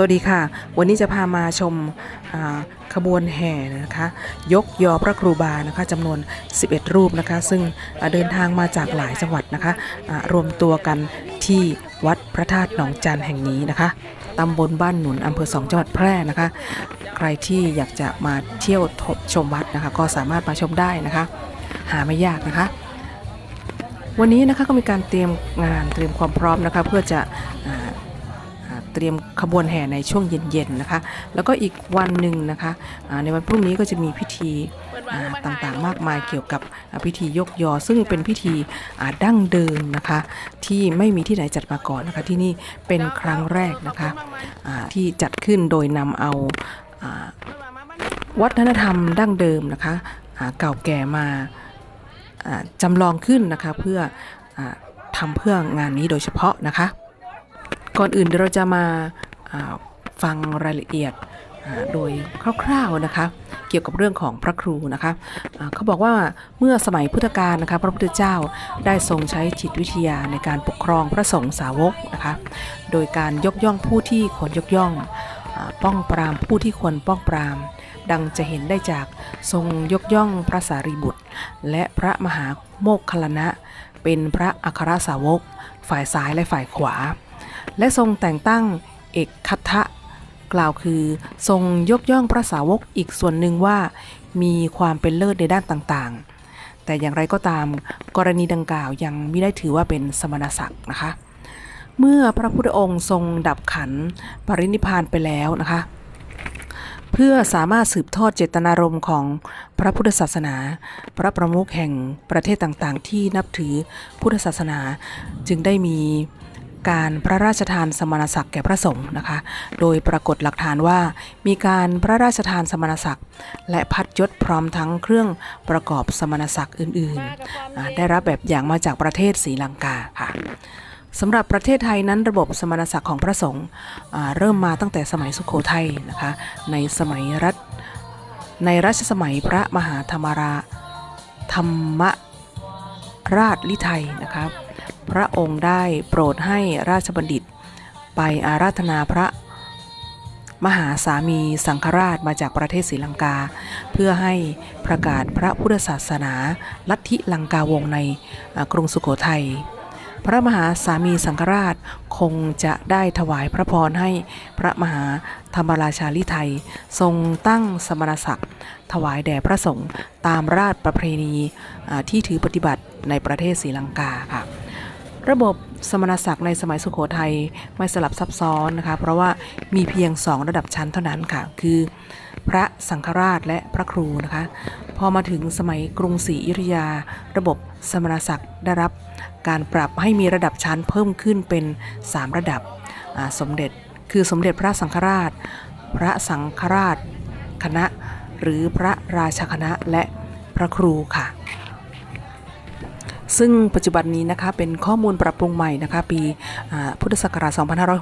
สวัสดีค่ะ วันนี้จะพามาชมขบวนแห่นะคะ ยกยอพระครูบานะคะจำนวน 11 รูปนะคะ ซึ่งเดินทางมาจากหลายจังหวัดนะคะอ่ารวมตัวกันที่วัดพระธาตุหนองจันแห่งนี้นะคะตำบลบ้านหนุนอำเภอสองจังหวัดแพร่นะคะ ใครที่อยากจะมาเที่ยวชมวัดนะคะ ก็สามารถมาชมได้นะคะ หาไม่ยากนะคะวันนี้นะคะก็มีการเตรียมงานเตรียมความพร้อมนะคะเพื่อจะอ่าอ่าเตรียมขบวนแห่ในช่วงเย็นๆนะคะ แล้วก็อีกวันหนึ่งนะคะในวันพรุ่งนี้ก็จะมีพิธีต่างๆ มากมายเกี่ยวกับพิธียกยอ ซึ่งเป็นพิธีดั้งเดิมนะคะ ที่ไม่มีที่ไหนจัดมาก่อนนะคะ ที่นี่เป็นครั้งแรกนะคะที่จัดขึ้นโดยนำเอาวัฒนธรรมดั้งเดิมนะคะเก่าแก่มาจำลองขึ้นนะคะเพื่ออทำเพื่องานนี้โดยเฉพาะนะคะ ก่อนอื่นเดี๋ยวเราจะมาฟังรายละเอียดโดยคร่าวๆนะคะ เกี่ยวกับเรื่องของพระครูนะคะเขาบอกว่าเมื่อสมัยพุทธกาลนะคะ พระพุทธเจ้าได้ทรงใช้จิตวิทยาในการปกครองพระสงฆ์สาวกนะคะ โดยการยกย่องผู้ที่ควรยกย่องอป้องปรามผู้ที่ควรป้องปราม ดังจะเห็นได้จากทรงยกย่องพระสารีบุตร และพระมหาโมคคัลลนะ เป็นพระอัครสาวก ฝ่ายซ้ายและฝ่ายขวา และทรงแต่งตั้งเอกคัตทะกล่าวคือทรงยกย่องพระสาวกอีกส่วนหนึ่งว่า มีความเป็นเลิศในด้านต่างๆ แต่อย่างไรก็ตามกรณีดังกล่าวยังไม่ได้ถือว่าเป็นสมณศักดิ์นะคะ เมื่อพระพุทธองค์ทรงดับขันปรินิพพานไปแล้วนะคะ เพื่อสามารถสืบทอดเจตนารมณ์ของพระพุทธศาสนา พระประมุขแห่งประเทศต่างๆ ที่นับถือพุทธศาสนาจึงได้มี การพระราชทานสมณศักดิ์แก่พระสงฆ์นะคะ โดยปรากฏหลักฐานว่า มีการพระราชทานสมณศักดิ์และพัดยศพร้อมทั้งเครื่องประกอบสมณศักดิ์อื่นๆ ได้รับแบบอย่างมาจากประเทศศรีลังกาค่ะสำหรับประเทศไทยนั้นระบบสมณศักดิ์ของพระสงฆ์เริ่มมาตั้งแต่สมัยสุขโขทัยนะคะ ในสมัยรัชในรัชสมัยพระมหาธรรมราธรรมราชลิไทยนะคะ พระองค์ได้โปรดให้ราชบัณฑิต ไปอาราธนาพระมหาสามีสังฆราชมาจากประเทศศรีลังกา เพื่อให้ประกาศพระพุทธศาสนาลัทธิลังกาวงในกรุงสุโขทัย พระมหาสามีสังฆราชคงจะได้ถวายพระพรให้พระมหาธรรมราชาลิไทย ทรงตั้งสมณศักดิ์ถวายแด่พระสงฆ์ตามราชประเพณีที่ถือปฏิบัติในประเทศศรีลังกาค่ะ ระบบสมณศักดิ์ในสมัยสุโขทัยไม่สลับซับซ้อนนะคะ เพราะว่ามีเพียง 2 ระดับชั้นเท่านั้นค่ะ คือพระสังฆราชและพระครูนะคะ พอมาถึงสมัยกรุงศรีอยุธยา ระบบสมณศักดิ์ได้รับการปรับให้มีระดับชั้นเพิ่มขึ้นเป็น 3 ระดับสมเด็จ คือสมเด็จพระสังฆราช พระสังฆราชคณะ หรือพระราชคณะและพระครูค่ะ ซึ่งปัจจุบันนี้นะคะเป็นข้อมูลปรับปรุงใหม่นะคะปีพุทธศักราช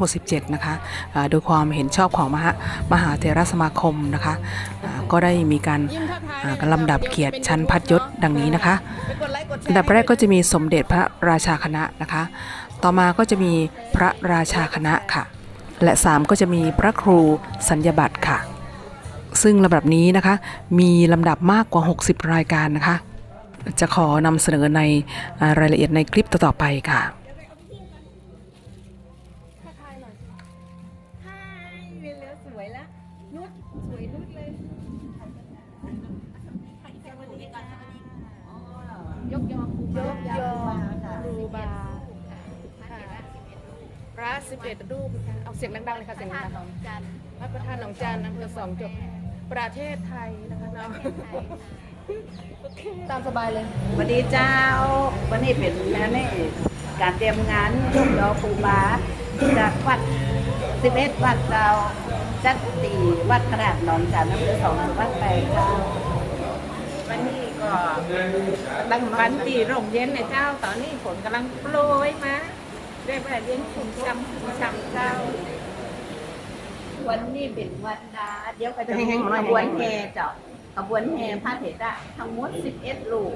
2567 นะคะอ่าโดยความเห็นชอบของมหามหาเถรสมาคมนะคะก็ได้มีการลำดับเกียรติชั้นพัดยศดังนี้นะคะอันดับแรกก็จะมีสมเด็จพระราชาคณะนะคะ ต่อมาก็จะมีพระราชาคณะค่ะ และ 3 ก็จะมีพระครูสัญญบัตรค่ะ ซึ่งลำดับนี้นะคะมีลำดับมากกว่า 60 รายการนะคะ จะขอนำเสนอในอ่ารายละเอียดในคลิปต่อๆไปค่ะใช่เรียนแล้วสวยแล้วนุชสวยนุชเลยยกยอครูบายกยอครูบาพระสิบเอ็ดรูปค่ะเอาเสียงดังๆเลยค่ะเสียงดังๆพระประธานหนองจานอำเภอสองจบประเทศไทยนะคะเนาะ ตามสบายเลยสวัสดีเจ้า วันนี้เป็นแม่นี่การเตรียมงานยกยอครูบาจากวัด11วัดเจ้าจัดตีวัดขนาดหนองจานน้ำเลือสองวัดแปดเจ้าวันนี้ก็ดังวันตีร่มเย็นในเจ้า ตอนนี้ฝนกำลังโปรยมาเรียกว่าเลี้ยงชุ่มช่ำชุ่มช่ำเจ้า วันนี้เป็นวันดาเดี๋ยวก็จะแห้งๆหน่อยขบวนแห่เจ้า ขบวนแห่พระเถระทั้งหมด 11 ลูก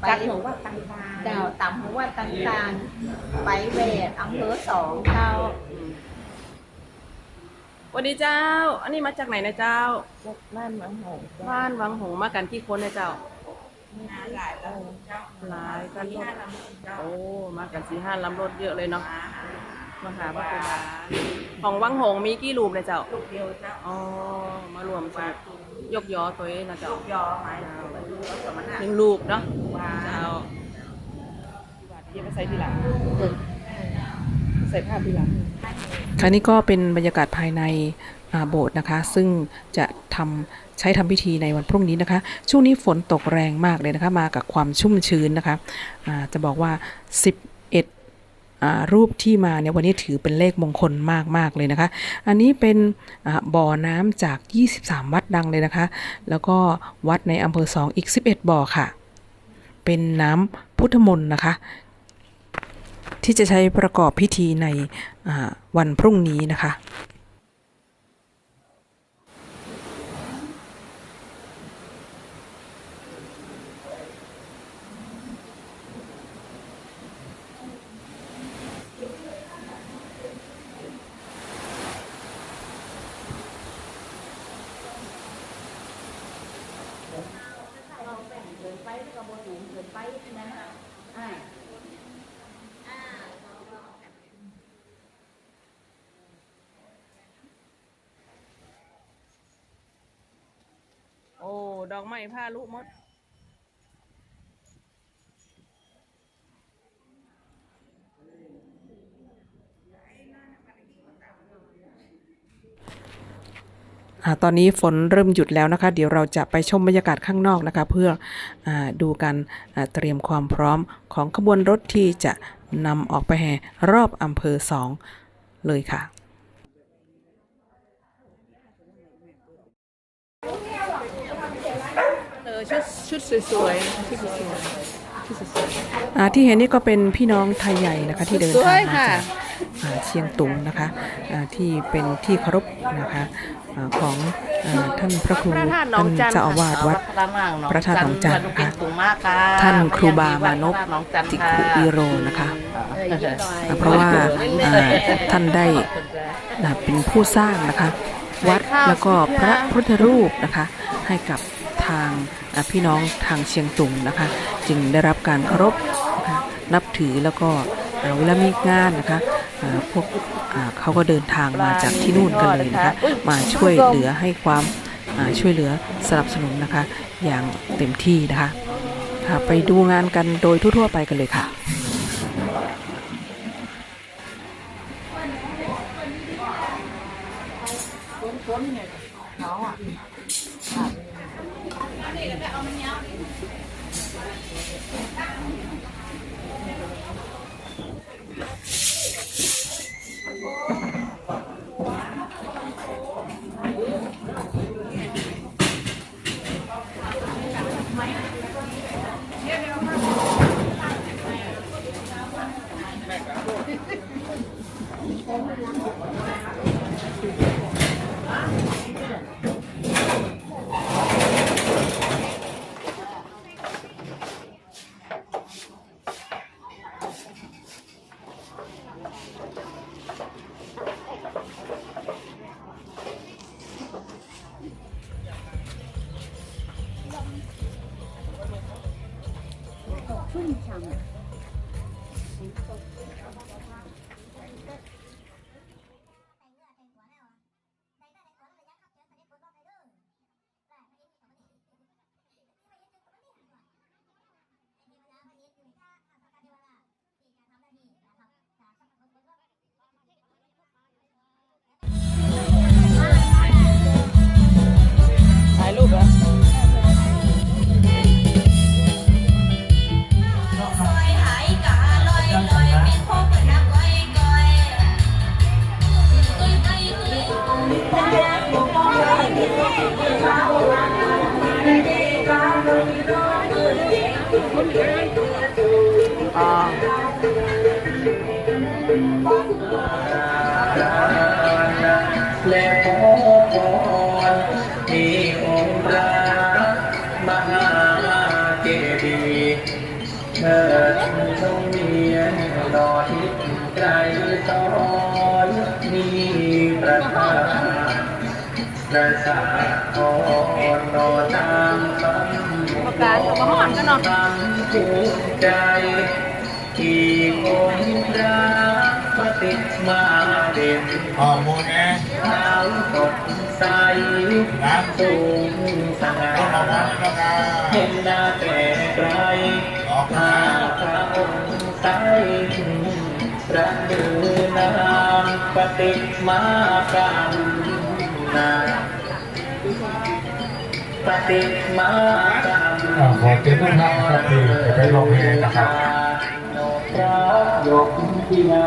ไปจากหนูว่าต่างเจ้าตามหัวต่างๆ ไปเวทอำเภอสองเจ้าสวัสดีเจ้า อันนี้มาจากไหนนะเจ้าบ้านเมืองหงส์บ้านวังหงส์มากันกี่คนนะเจ้าหลายแล้วเจ้าหลายกันรถโอ้ มากันสี่ห้าลำรถเยอะเลยเนาะมาหาพระครูบาของวังหงส์มีกี่รูปเลยเจ้าลูกเดียวเจ้า อ๋อ มารวมสนุก ยกยอตัวเองนะเจ้ายอหมายถึงว่าสมณะหนึ่งรูปเนาะเจ้าเดี๋ยวไปใส่ทีหลังใส่ผ้าทีหลัง ค่ะนี่ก็เป็นบรรยากาศภายในอ่าโบสถ์นะคะ ซึ่งจะทำใช้ทำพิธีในวันพรุ่งนี้นะคะ ช่วงนี้ฝนตกแรงมากเลยนะคะ มากับความชุ่มชื้นนะคะอ่าจะบอกว่า11อ่า รูปที่มาเนี่ยวันนี้ถือเป็นเลขมงคลมากๆเลยนะคะ อันนี้เป็นบ่อน้ำจาก 23 วัดดังเลยนะคะ แล้วก็วัดในอำเภอสองอีก 11 บ่อค่ะ เป็นน้ำพุทธมนต์นะคะ ที่จะใช้ประกอบพิธีในวันพรุ่งนี้นะคะ โอ้ ดอกไม้ผ้าลุมดอตอนนี้ฝนเริ่มหยุดแล้วนะคะ เดี๋ยวเราจะไปชมบรรยากาศข้างนอกนะคะ เพื่ออดูการเตรียมความพร้อมของขบวนรถที่จะนำออกไปแห่รอบอำเภอสองเลยค่ะ เออ ชุดชุดสวยๆชุดสวยๆชุดสวยอ่าที่เห็นนี่ก็เป็นพี่น้องไทยใหญ่นะคะ ที่เดินสวทางยมาค่ะจากอ่าเชียงตุงนะคะอ่าที่เป็นที่เคารพนะคะอาของอาท่านพระครูพระธาตุหนองจันทร์เจ้าอาวาสวัด พระธาตุหนองจันทร์ค่ะ ท่านครูบามานพติคุอีโรนะคะอ่าเพราะว่าอ่าท่านได้อ่าเป็นผู้สร้างนะคะ วัดแล้วก็พระพุทธรูปนะคะ ให้กับทางอ่าพี่น้องทางเชียงตุงนะคะ จึงได้รับการเคารพนะคะนับถือแล้วก็อ่าเวลามีงานนะคะอ่าพวกอ่าเขาก็เดินทางมาจากที่นู่นกันเลยนะคะ มาช่วยเหลือให้ความอ่าช่วยเหลือสนับสนุนนะคะ อย่างเต็มที่นะคะค่ะไปดูงานกันโดยทั่วๆไปกันเลยค่ะ อ๋อและขอพรมีองค์พระมหาเจดีย์เชิญทรงเวียนรอทิศไกลตอนมีประทานประสาททอนรอตามคำ ประกาศกับมาหอนกันเนาะทำถูกใจที่องค์พระปฏิมาเด่นข้อมูลนะขาวสดใสน้ำสูงสง่าต้องระวังนะครับเห็นหน้าแต่ไกลออกมาพระองค์ใสประดือนามปฏิมาการนาปฏิมากรรมอ่า ขอเตือนทุกท่านนะครับที่จะไปลงเพลงนะครับโนพระยกที่เงา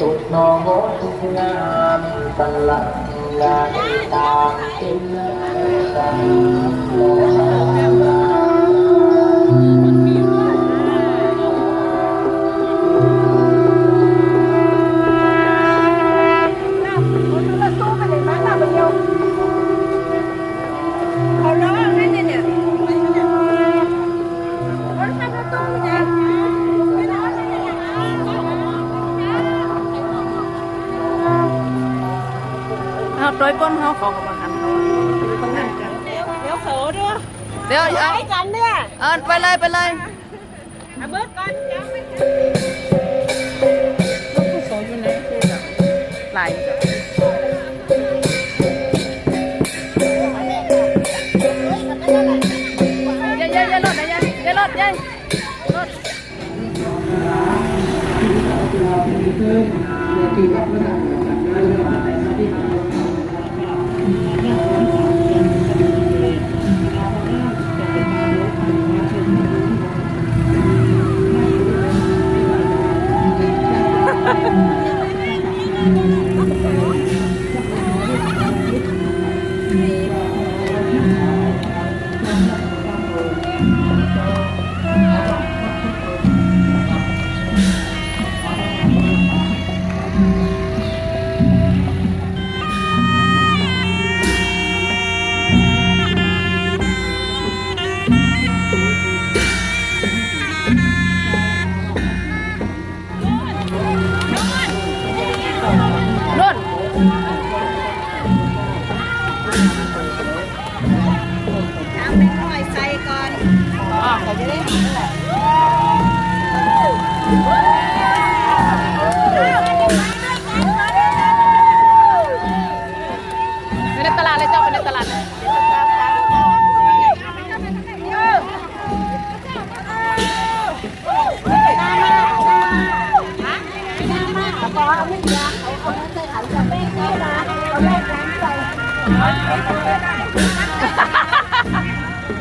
ตุดนองทุกงามตลับลายตามเป็นตา เอาโดยก้นเขาของกับมาหันเขาต้องหันกันเดี๋ยวเขอด้วยเดี๋ยวเอาให้กันเนี่ยเอาไปเลยไปเลยเอาเบิร์ดก่อนยังไม่ผู้โสอยู่ไหนคือแบบหลายจ้ะอย่าอย่าอย่าลดนะอย่าอย่าลดอย่าลดนุ่น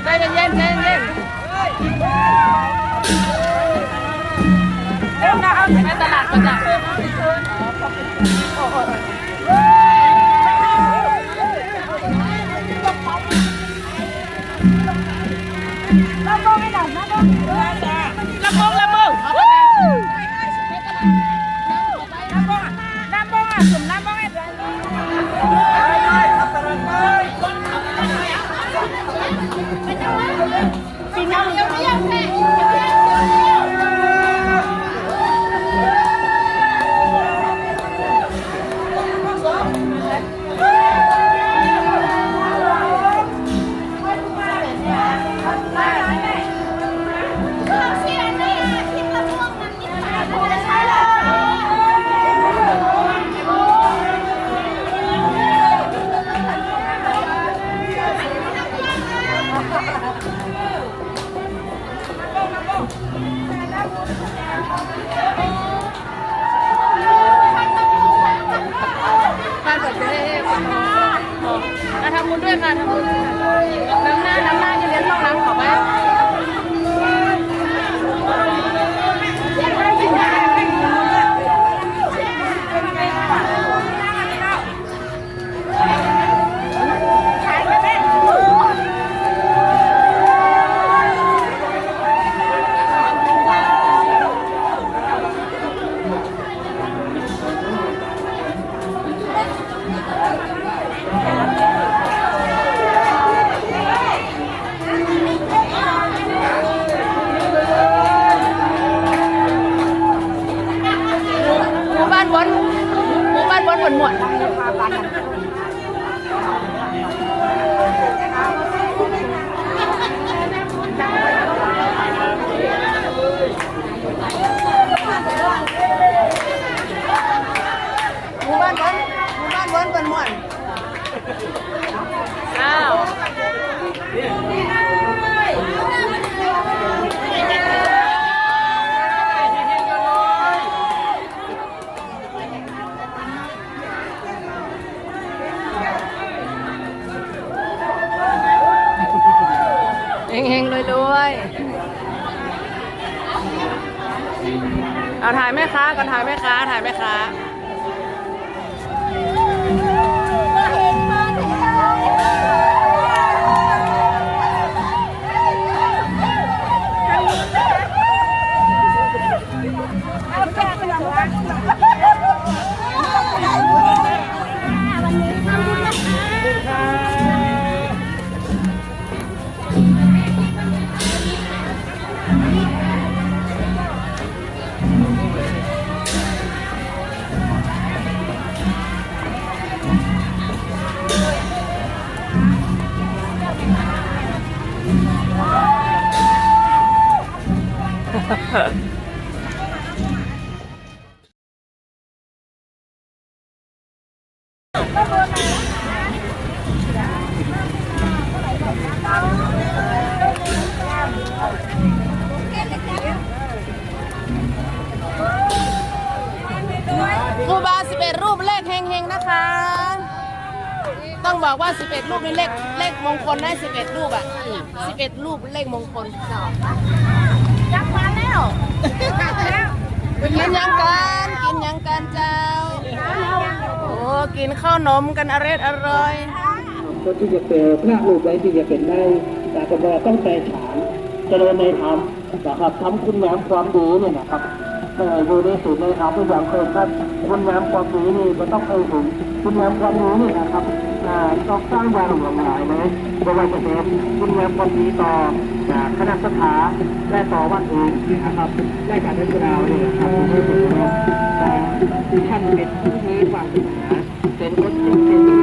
ใจเย็นๆใจเย็นเร็นะเอาไปตลาดก็จะ but บุญด้วยค่ะทำบุญน้ำ ครูบา11รูปเลขเฮงๆนะคะ ต้องบอกว่า11รูปนี่เลขเลขมงคลได้11รูปอะ11รูปเลขมงคลจักมาแล้วกินยังกันกินยังกันเจ้าโอ้ กินข้าวนมกันอร่อยอร่อยคนที่จะเป็นพระรูปใดที่จะเป็นได้แต่ก็บอต้องใจฐานเจริญในธรรมนะครับทำคุณงามความดีเนี่ยนะครับเอออยู่ในสูตรในธรรมทุกอย่างเคยครับคุณงามความดีนี่มันต้องเคยถึงคุณงามความดีนี่นะครับอ่าต้องสร้างวางหลงหลายนะไม่ว่าจะเป็นคุณงามความดีต่ออ่าคณะสถาและต่อวัดอื่นนะครับและการเดินราวเนี่ยครับที่สุดแล้วอ่าท่านเป็นผู้นี้ว่า tengo 60